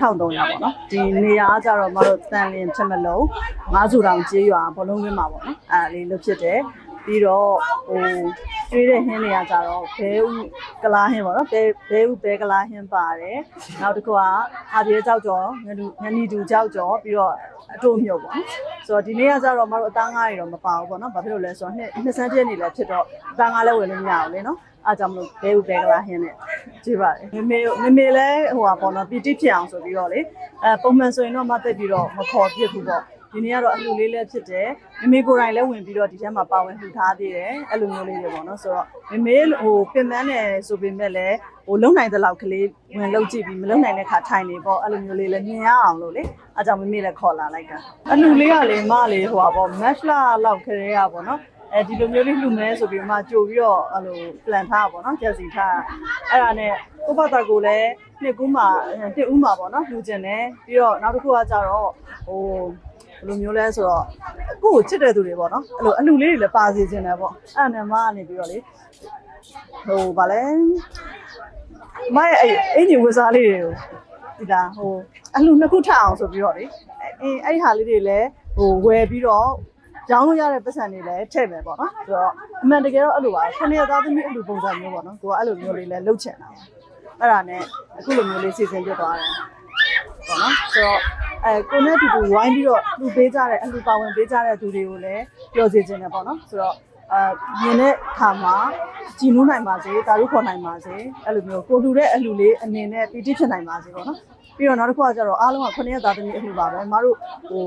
1300ပေါ့နော်ဒီနေရာကကြတော့မတို့တန်လျင်ချက်မလုံးငါးစုတောင်ကျေးရွာဘလုံးဝင်းမှာပေါ့နော်အဲ့ဒါလေးလုပ်ဖြစ်တယ် ပြီးတော့ဟိုကျွေးတဲ့ဟင်းတွေကကြတော့ဘဲဥကလားဟင်းပေါ့နော်ဘဲဘဲဥဘဲကလားဟင်းပါတယ်နောက်တစ်ခုကအပြေကြောက်ကြော်ငနူငနီတူကြောက်ကြော်ပြီးတော့အတိုးမြုပ်ပေါ့နော်ဆိုတော့ဒီနေ့ကကြတော့မတို့အသားငါးတွေတော့မပါဘူးပေါ့နော်ဘာဖြစ်လို့လဲဆိုတော့နှစ်နှစ်ဆန်းပြည့်နေလည်းဖြစ်တော့အသားငါးလည်းဝင်လို့မရဘူးလေနော်အားကြောင့်မလို့ဘဲဥဘဲကလားဟင်းနဲ့ကြည့်ပါတယ်မေမေမေမေလည်းဟိုပါပေါ့နော်ပီတိဖြစ်အောင်ဆိုပြီးတော့လေအဲပုံမှန်ဆိုရင်တော့မသက်ပြီးတော့မခေါ်ဖြစ်ဘူးပေါ့ ဒီနေ့ကတော့အလှလေးလည်းဖြစ်တယ်မေမေကိုယ်တိုင်လည်းဝင်ပြီးတော့ဒီထဲမှာပါဝင်လှူထားသေးတယ်အဲ့လိုမျိုးလေးတွေပေါ့နော်ဆိုတော့မေမေဟိုပင်ပန်းတယ်ဆိုပေမဲ့လည်းဟိုလုံနိုင်တဲ့လောက်ကလေးဝင်လုံကြည့်ပြီးမလုံနိုင်တဲ့ခါထိုင်နေပေါ့အဲ့လိုမျိုးလေးလည်းမြင်ရအောင်လို့လေအားကြောင့်မေမေလည်းခေါ်လာလိုက်တာအလှလေးကလေမလေးဟိုပါပေါ့ match လာလောက်ခရဲရပေါ့နော်အဲဒီလိုမျိုးလေးလှူမဲဆိုပြီးမှကြိုပြီးတော့အဲ့လို plan ထားတာပေါ့နော်ကြက်စီထားအဲ့ဒါနဲ့ကိုယ့်ဘာသာကိုလည်းနှစ်ကူးမှာနှစ်ဦးမှာပေါ့နော်လှူကျင်တယ်ပြီးတော့နောက်တစ်ခုကကြတော့ဟို ဘယ်လိုမျိုးလဲဆိုတော့ကိုယ့်ကိုချစ်တဲ့သူတွေပေါ့နော်အဲ့လိုအလှူလေးတွေလည်းပါစီခြင်းတယ်ပေါ့အဲ့ဒါနဲ့မကနေပြီးတော့လေဟိုဗာလဲမရဲ့အဲ့အင်ဂျင်ဝစားလေးတွေကိုဒီလားဟိုအလှူနှစ်ခုထအောင်ဆိုပြီးတော့လေအဲအဲ့ဟာလေးတွေလည်းဟိုဝယ်ပြီးတော့ရောင်းလို့ရတဲ့ပတ်စံတွေလည်းထည့်မယ်ပေါ့နော်ဆိုတော့အမှန်တကယ်တော့အဲ့လိုပါခဏရသားသမီးအဲ့လိုပုံစံမျိုးပေါ့နော်ကိုကအဲ့လိုမျိုးလေးလည်းလှုပ်ချင်တာအဲ့ဒါနဲ့အခုလိုမျိုးလေးစီစဉ်ပြသွားတယ်ပေါ့နော်ဆိုတော့ အဲကိုနဲ့အတူတူဝိုင်းပြီးတော့လူပေးကြတဲ့အလူပါဝင်ပေးကြတဲ့သူတွေကိုလည်းပျော်စေခြင်းတယ်ပေါ့နော်ဆိုတော့အာမြင်တဲ့ခါမှာကြည်နူးနိုင်ပါစေတာရုခေါ်နိုင်ပါစေအဲ့လိုမျိုးကိုလူတဲ့အလူလေးအနေနဲ့ပီတိဖြစ်နိုင်ပါစေပေါ့နော်ပြီးတော့နောက်တစ်ခုကကျတော့အားလုံးကခုနှစ်ရက်သားသမီးအလှပါပဲမတို့ဟို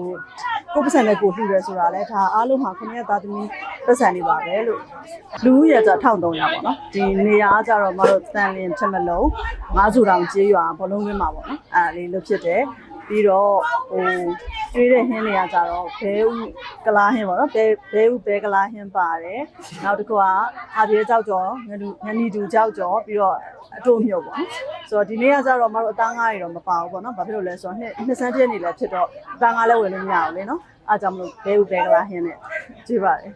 ကိုယ်ပတ်စံနဲ့ကိုလှူတယ်ဆိုတာလဲဒါအားလုံးဟာခုနှစ်ရက်သားသမီးပတ်စံနေပါပဲလို့လူဦးရေကျ1300ပေါ့နော်ဒီနေရာကကျတော့မတို့တန်လျင်ချက်မလုံးငါးစုတောင်ကျေးရွာဘလုံးဝင်းမှာပေါ့နော်အဲ့ဒါလေးလုပ်ဖြစ်တယ် ပြီးတော့ဟိုကျွေးတဲ့ဟင်းတွေကကြတော့ဘဲဥကလားဟင်းပေါ့နော်ဘဲဘဲဥဘဲကလားဟင်းပါတယ်နောက်တစ်ခုကအပြေကြောက်ကြော်ငနူငနီတူကြောက်ကြော်ပြီးတော့အတိုးမြုပ်ပေါ့နော်ဆိုတော့ဒီနေ့ကကြတော့မတို့အသားငါးတွေတော့မပါဘူးပေါ့နော်ဘာဖြစ်လို့လဲဆိုတော့နှစ်နှစ်ဆန်းပြည့်နေလည်းဖြစ်တော့အသားငါးလည်းဝင်လို့မရဘူးလေနော်အားကြောင့်မလို့ဘဲဥဘဲကလားဟင်းနဲ့ကြည့်ပါတယ်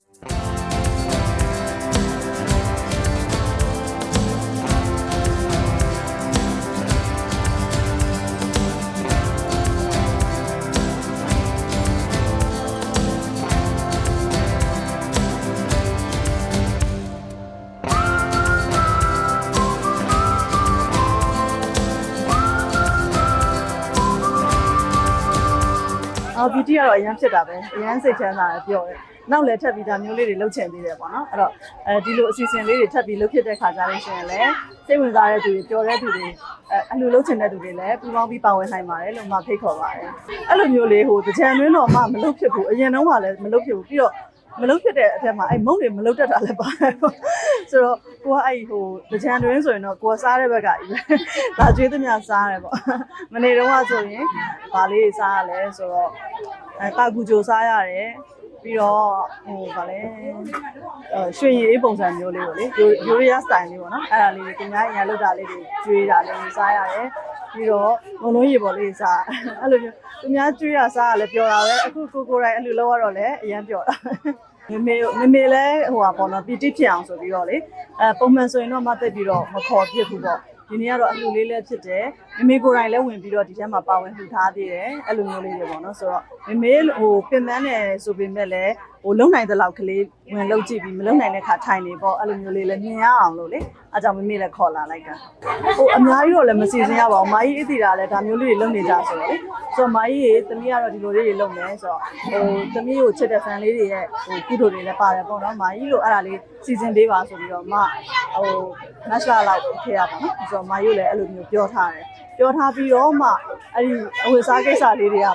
အော် beauty ကတော့အရန်ဖြစ်တာပဲအရန်စိတ်ချမ်းသာတယ်ပြောတယ်နောက်လည်းထပ်ပြီးဒါမျိုးလေးတွေလှုပ်ချင်သေးတယ်ပေါ့နော်အဲ့တော့အဲဒီလိုအစီအစဉ်လေးတွေထပ်ပြီးလှုပ်ဖြစ်တဲ့ခါကြလို့ရှိရင်လည်းစိတ်ဝင်စားတဲ့သူတွေပျော်တဲ့သူတွေအဲအလှလှုပ်ချင်တဲ့သူတွေလည်းပူပေါင်းပြီးပါဝင်နိုင်ပါတယ်လို့မှဖိတ်ခေါ်ပါတယ်အဲ့လိုမျိုးလေးဟိုတကြံတွင်းတော့မှမလှုပ်ဖြစ်ဘူးအရင်တော့မှလည်းမလှုပ်ဖြစ်ဘူးပြီးတော့မလုတ်ဖြစ်တဲ့အထက်မှာအဲ့မုံတွေမလုတ်တတ်တာလည်းပါတယ်ပေါ့ ဆိုတော့ကိုကအဲ့ဟိုတကြံတွင်းဆိုရင်တော့ကိုကစားတဲ့ဘက်ကကြီးပဲဒါကျွေးသမျှစားရတယ်ပေါ့မနေ့တုန်းကဆိုရင်ဗာလေးစားရလဲဆိုတော့အဲတာကူဂျိုစားရတယ်ပြီးတော့ဟိုဗာလဲအဲရွှေရည်အေးပုံစံမျိုးလေးပေါ့လေယူရီးယားစတိုင်လေးပေါ့နော်အဲ့ဒါလေးကိုညာအရင်လောက်တာလေးတွေကျွေးတာလေးစားရတယ် ပြီးတော့ဘုံလုံးရေပေါ်လေးစားအဲ့လိုမျိုးသူများကျွေးရစားရလဲပျော်တာပဲအခုကိုကိုတိုင်းအဲ့လိုလောက်ရတော့လဲအရင်ပျော်တာမေမေမေမေလည်းဟိုပါပေါ့နော်ပီတိဖြစ်အောင်ဆိုပြီးတော့လေအဲပုံမှန်ဆိုရင်တော့မသက်ပြီးတော့မခေါ်ဖြစ်ဘူးပေါ့ဒီနေ့ကတော့အလှလေးလည်းဖြစ်တယ်မေမေကိုယ်တိုင်လည်းဝင်ပြီးတော့ဒီထဲမှာပါဝင်လှူထားသေးတယ်အဲ့လိုမျိုးလေးတွေပေါ့နော်ဆိုတော့မေမေဟိုပင်ပန်းတယ်ဆိုပေမဲ့လည်းဟိုလုံနိုင်တဲ့လောက်ကလေးဝင်လုံကြည့်ပြီးမလုံနိုင်တဲ့ခါထိုင်နေပေါ့အဲ့လိုမျိုးလေးလည်းမြင်ရအောင်လို့လေအားကြောင့်မေမေလည်းခေါ်လာလိုက်တာဟိုအများကြီးတော့လည်းမစီစဉ်ရပါဘူးမာကြီးအတီတာလည်းဒါမျိုးလေးတွေလုပ်နေကြဆိုတော့လေဆိုတော့မာကြီးရေသမီးကတော့ဒီလိုလေးတွေလုပ်မယ်ဆိုတော့ဟိုသမီးကိုချစ်တဲ့ fan လေးတွေရဲ့ဟိုကုသိုလ်တွေလည်းပါတယ်ပေါ့နော်မာကြီးလို့အဲ့ဒါလေးစီစဉ်ပေးပါဆိုပြီးတော့မဟိုမတ်လာလောက်ခေရပါနော်ဆိုတော့မာကြီးလည်းအဲ့လိုမျိုးပြောထားတယ် ပြောထားပြီးတော့မှအဲ့ဒီအဝတ်စားကိစ္စလေးတွေက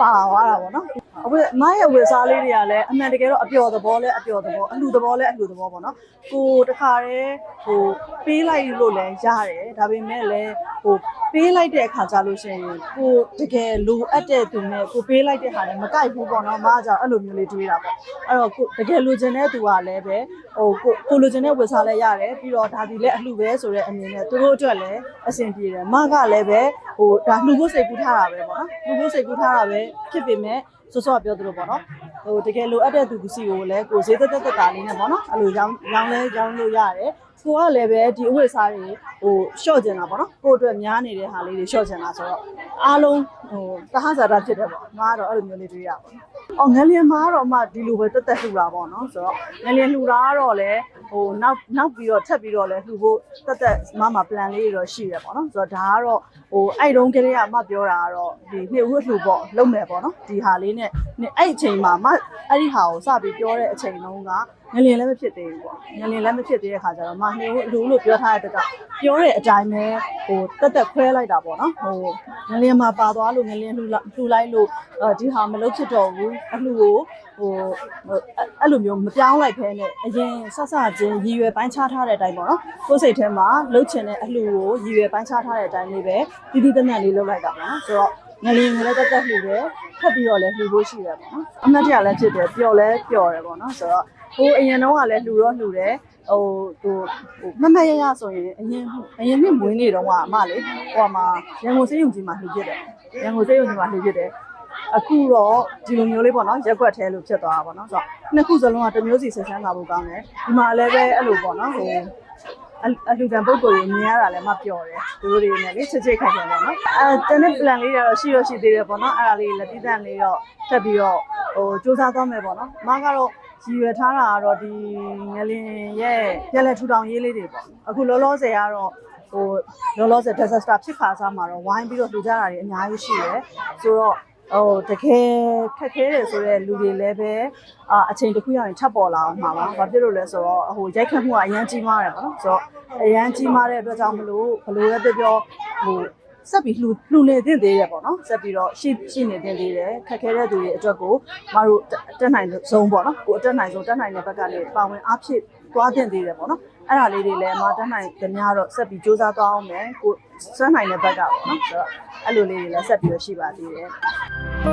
ပါသွားတာပေါ့နော် အဝတ်မရဲ့အဝတ်စားလေးတွေကလည်းအမှန်တကယ်တော့အပျော်သဘောလဲအပျော်သဘောအလှသဘောလဲအလှသဘောပေါ့နော်ကိုတခါတည်းဟိုပေးလိုက်လို့လည်းရတယ်ဒါပေမဲ့လည်းဟိုပေးလိုက်တဲ့အခါကျလို့ရှိရင်ကိုတကယ်လိုအပ်တဲ့သူနဲ့ကိုပေးလိုက်တဲ့ဟာနဲ့မကိုက်ဘူးပေါ့နော်မကကြောင့်အဲ့လိုမျိုးလေးတွေးတာပေါ့အဲ့တော့ကိုတကယ်လိုချင်တဲ့သူကလည်းပဲဟိုကိုကိုလိုချင်တဲ့ဝတ်စားလဲရတယ်ပြီးတော့ဒါဒီလည်းအလှပဲဆိုတဲ့အနေနဲ့သူတို့အတွက်လည်းအဆင်ပြေတယ်မကလည်းပဲဟိုဒါလှဖို့စိတ်ကူးထားတာပဲပေါ့နော်လှဖို့စိတ်ကူးထားတာပဲဖြစ်ပေမဲ့ စောစောကပြောသလိုပေါ့နော်ဟိုတကယ်လိုအပ်တဲ့သူစီကိုလည်းကိုဈေးသက်သက်သက်တာလေးနဲ့ပေါ့နော်အဲ့လိုရောင်းရောင်းလဲရောင်းလို့ရတယ်ကိုကလည်းပဲဒီအဝတ်စားတွေဟိုရှော့ကျင်တာပေါ့နော်ကိုအတွက်များနေတဲ့ဟာလေးတွေရှော့ကျင်တာဆိုတော့အားလုံးဟိုတဟဇာတာဖြစ်တယ်ပေါ့မားတော့အဲ့လိုမျိုးလေးတွေ့ရပါဘူး အော်ငလျင်မားတော့မှဒီလိုပဲတက်တက်လှူတာပေါ့နော်ဆိုတော့ငလျင်လှူတာကတော့လည်းဟိုနောက်နောက်ပြီးတော့ထပ်ပြီးတော့လည်းလှူဖို့တက်တက်မမ plan လေးတွေတော့ရှိရပေါ့နော်ဆိုတော့ဒါကတော့ဟိုအဲ့တုန်းကလေးကမှပြောတာကတော့ဒီနှစ်ဦးလှူပေါ့လုံးမယ်ပေါ့နော်ဒီဟာလေးနဲ့အဲ့အချိန်မှာမအဲ့ဒီဟာကိုစပြီးပြောတဲ့အချိန်တုန်းက ငလျင်လည်းမဖြစ်သေးဘူးပေါ့ငလျင်လည်းမဖြစ်သေးတဲ့ခါကျတော့မနှစ်ဦးလှူလို့ပြောထားတဲ့တက်ကပြောတဲ့အတိုင်းပဲဟိုတက်တက်ခွဲလိုက်တာပေါ့နော်ဟိုငလျင်မှာပါသွားလို့ငလျင်လှူလှူလိုက်လို့ဒီဟာမလုပ်ဖြစ်တော့ဘူးအလှူကိုဟိုအဲ့လိုမျိုးမပြောင်းလိုက်ဖဲနဲ့အရင်ဆက်ဆချင်းရည်ရွယ်ပိုင်းခြားထားတဲ့အတိုင်းပေါ့နော်ကိုယ်စိတ်ထဲမှာလှုပ်ချင်တဲ့အလှူကိုရည်ရွယ်ပိုင်းခြားထားတဲ့အတိုင်းလေးပဲတည်တည်တတ်တတ်လေးလုပ်လိုက်တာပေါ့နော်ဆိုတော့ငလျင်ကိုလည်းတက်တက်လှူတယ်ဖက်ပြီးတော့လည်းလှူဖို့ရှိတယ်ပေါ့နော်အမှတ်တရလည်းဖြစ်တယ်ပျော်လည်းပျော်တယ်ပေါ့နော်ဆိုတော့ ဟိုအရင်တော့ကလည်းလှူတော့လှူတယ်ဟိုဟိုဟိုမမရရဆိုရင်အရင်အရင်နှစ်မွေးနေတော့ကအမလေးဟိုမှာရန်ကုန်စေးရုံကြီးမှာလှူဖြစ်တယ်ရန်ကုန်စေးရုံကြီးမှာလှူဖြစ်တယ်အခုတော့ဒီလိုမျိုးလေးပေါ့နော်ရက်ွက်သေးလို့ဖြစ်သွားတာပေါ့နော်ဆိုတော့နှစ်ခုစလုံးကတစ်မျိုးစီဆက်ဆန်းလာဖို့ကောင်းတယ်ဒီမှာလည်းပဲအဲ့လိုပေါ့နော်ဟိုအအလူကံပုဂ္ဂိုလ်ကိုမြင်ရတာလည်းမပြော်တယ်သူတို့တွေနဲ့လေချစ်ချစ်ခိုင်ခိုင်ပေါ့နော်အဲတနေ့ plan လေးတော့ရှိရရှိသေးတယ်ပေါ့နော်အဲ့ဒါလေးလက်တီးတန့်လေးတော့ထပ်ပြီးတော့ဟိုစူးစမ်းသွားမယ်ပေါ့နော်အမကတော့ ရည်ရွယ်ထားတာကတော့ဒီငလင်ရဲ့ပြက်လက်ထူထောင်ရေးလေးတွေပေါ့အခုလောလောဆယ်ကတော့ဟိုလောလောဆယ် disaster ဖြစ်ခါစားမှာတော့ဝိုင်းပြီးတော့လူကြတာတွေအများကြီးရှိတယ်ဆိုတော့ဟိုတကယ်ခက်ခဲတယ်ဆိုတော့လူတွေလည်းပဲအာအချိန်တစ်ခုရောက်ရင်ထပ်ပေါ်လာအောင်မှာပါ။ဘာဖြစ်လို့လဲဆိုတော့ဟိုရိုက်ခတ်မှုကအရင်ကြီးမားတယ်ပေါ့နော်။ဆိုတော့အရင်ကြီးမားတဲ့အတွက်ကြောင့်မလို့ဘလို့ပဲပြောပြောဟို ဆက်ပြီးလှူလှူနေသင့်သေးတယ်ပေါ့နော်။ဆက်ပြီးတော့ရှိရှိနေသင့်သေးတယ်။ခက်ခဲတဲ့သူတွေအတွက်ကိုမတို့တက်နိုင်ဆုံးပေါ့နော်။ကိုအတက်နိုင်ဆုံးတက်နိုင်တဲ့ဘက်ကနေပါဝင်အားဖြည့်သွားသင့်သေးတယ်ပေါ့နော်။အဲ့ဒါလေးတွေလည်းမတက်နိုင်သမျှတော့ဆက်ပြီးစူးစမ်းသွားအောင်မယ်။ကိုစွမ်းနိုင်တဲ့ဘက်ကပေါ့နော်။ဆိုတော့အဲ့လိုလေးတွေလည်းဆက်ပြီးတော့ရှိပါသေးတယ်။